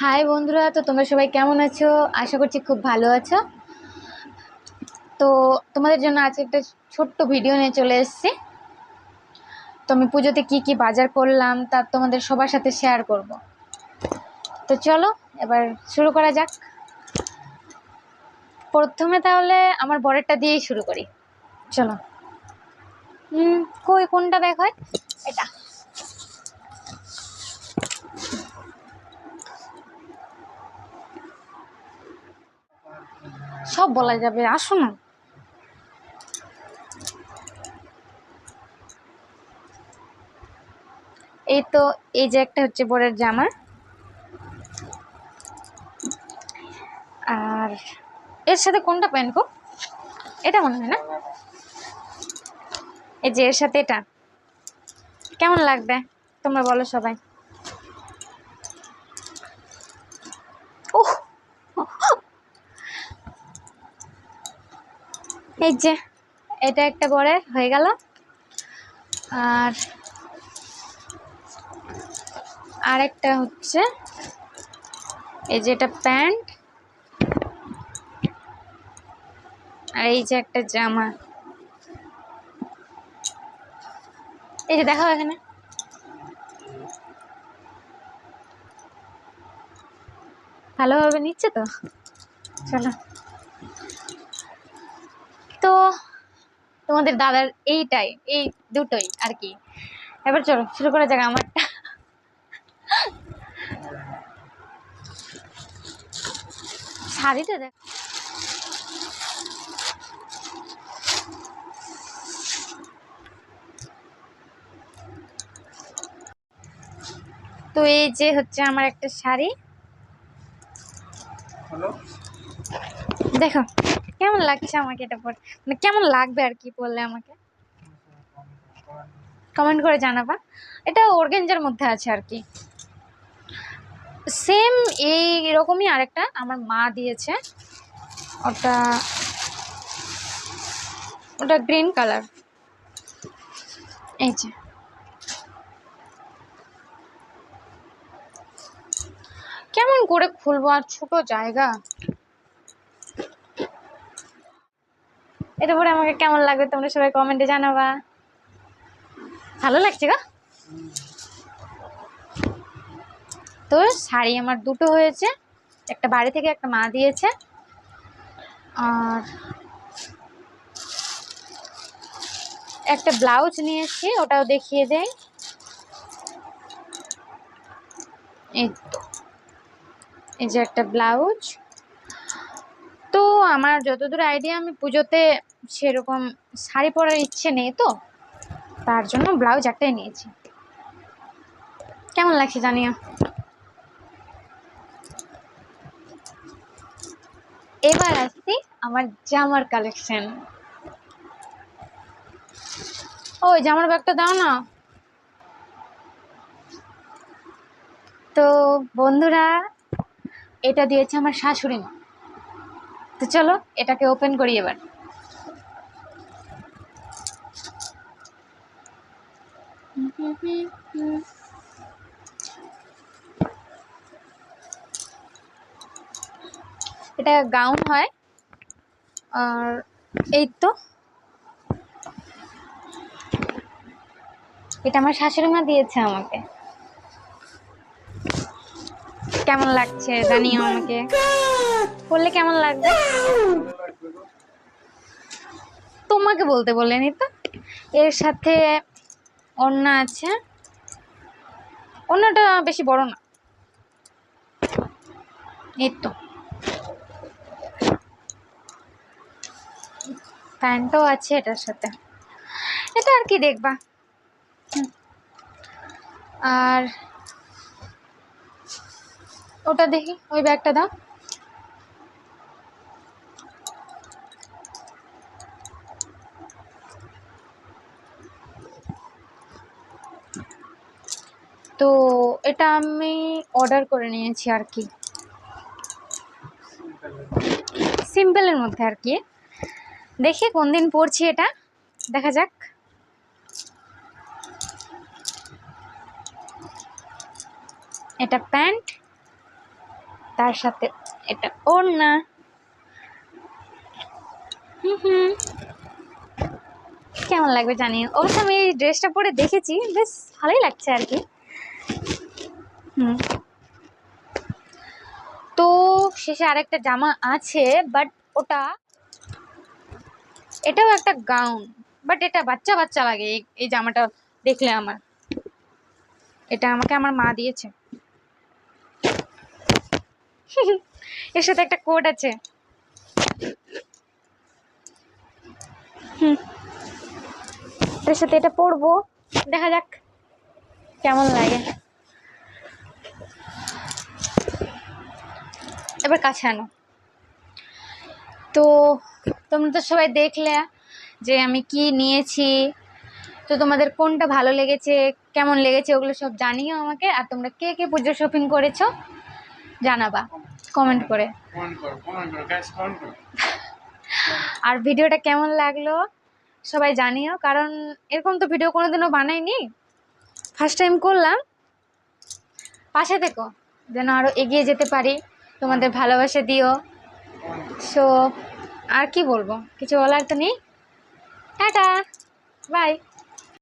High বন্ধুরা, তো তোমরা সবাই কেমন আছো? আশা করছি খুব ভালো আছো। তো তোমাদের জন্য আজকে একটা ছোট্ট ভিডিও নিয়ে চলে এসেছি। তো আমি পুজোতে কি কি বাজার করলাম, তা তোমাদের সবার সাথে শেয়ার করব। তো চলো, এবার শুরু করা যাক। প্রথমে তাহলে আমার বরেরটা দিয়েই শুরু করি। চলো। হুম, কই কোনটা ব্যাগ হয় এটা। সব বলা যাবে, আসো না। এই তো, এই যে একটা হচ্ছে বরের জামা। আর এর সাথে কোনটা প্যান্ট গো? এটা মনে হয় না? এই যে এর সাথে এটা। কেমন লাগবে? তোমরা বলো সবাই। এই যে, এটা একটা বরের হয়ে গেল। আর আরেকটা হচ্ছে, এই যে এটা প্যান্ট। আর এই যে একটা জামা। এই যে দেখাও এখানে। ভালোভাবে নিচ্ছে তো? চলো। তো তোমাদের দাদার এইটাই এই দুটোই আর কি। এবার চলো শুরু করা যাক আমারটা। শাড়িটা দেখ। তো এই যে হচ্ছে আমার একটা শাড়ি। দেখো। কেমন লাগছে আমাকে এটা পরে মানে কেমন লাগবে আর কি বললে আমাকে? কমেন্ট করে জানাবা। এটা অর্গেঞ্জার মধ্যে আছে আর কি। সেম এই রকমই আরেকটা আমার মা দিয়েছে। ওটা ওটা গ্রিন কালার এই যে। কেমন করে খুলবো? আর ছোট জায়গা। এটা পরে আমাকে কেমন লাগবে? তোমরা সবাই কমেন্টে জানাবা। ভালো লাগছে গা। তো শাড়ি আমার দুটো হয়েছে। একটা বাড়ি থেকে একটা মা দিয়েছে। আর একটা ব্লাউজ নিয়েছি, ওটাও দেখিয়ে দেয় এই এই যে একটা ব্লাউজ। তো আমার যতদূর আইডিয়া আমি পুজোতে সেরকম শাড়ি পরার ইচ্ছে নেই তো। তার জন্য ব্লাউজ একটাই নিয়েছি। কেমন লাগছে জানিও? এবার আসছি আমার জামার কালেকশন ওই জামার ব্যাগটা দাও না। তো বন্ধুরা, এটা দিয়েছে আমার শাশুড়ি মা। তো চলো, এটাকে ওপেন করি এবার। এটা গাউন হয়, আর এই তো। এটা আমার শাশুড়ি মা দিয়েছে আমাকে। কেমন লাগছে? জানিও আমাকে। বললে কেমন লাগবে? তোমাকে বলতে বলেনি তো। এর সাথে অন্য আছে। অন্যটা বেশি বড় না। এই তো। প্যান্টও আছে এটার সাথে। এটা আর কি দেখবা? আর ওটা দেখি, ওই ব্যাগটা দাও। তো এটা আমি অর্ডার করে নিয়েছি আর কি। সিম্পলের মধ্যে আর কি। দেখি কোন দিন পরছি এটা, দেখা যাক। এটা প্যান্ট তার সাথে এটা ওর না। হুম হুম। কেমন লাগবে জানি। অবশ্য আমি এই ড্রেসটা পরে দেখেছি, বেশ ভালোই লাগছে আর কি। হুম। তো শেষে আরেকটা জামা আছে বাট ওটা, এটাও একটা গাউন বাট এটা বাচ্চা বাচ্চা লাগে এই এই জামাটা দেখলে আমার। এটা আমাকে আমার মা দিয়েছে। এর সাথে একটা কোড আছে। হুম। এর সাথে এটা পরবো দেখা যাক কেমন লাগে। এবার কাছে আনো। তো তোমরা তো সবাই দেখলে যে আমি কি নিয়েছি। তো তোমাদের কোনটা ভালো লেগেছে, কেমন লেগেছে ওগুলো সব জানিও আমাকে। আর তোমরা কে কে পুজো শপিং করেছ? জানাবা কমেন্ট করে। আর ভিডিওটা কেমন লাগল সবাই জানিও কারণ এরকম তো ভিডিও কোনোদিনও বানাইনি। ফার্স্ট টাইম করলাম। পাশে থেকো যেন আরও এগিয়ে যেতে পারি তোমাদের ভালোবাসা দিও। সো আর কি বলব কিছু বলার তো নেই। Tata bye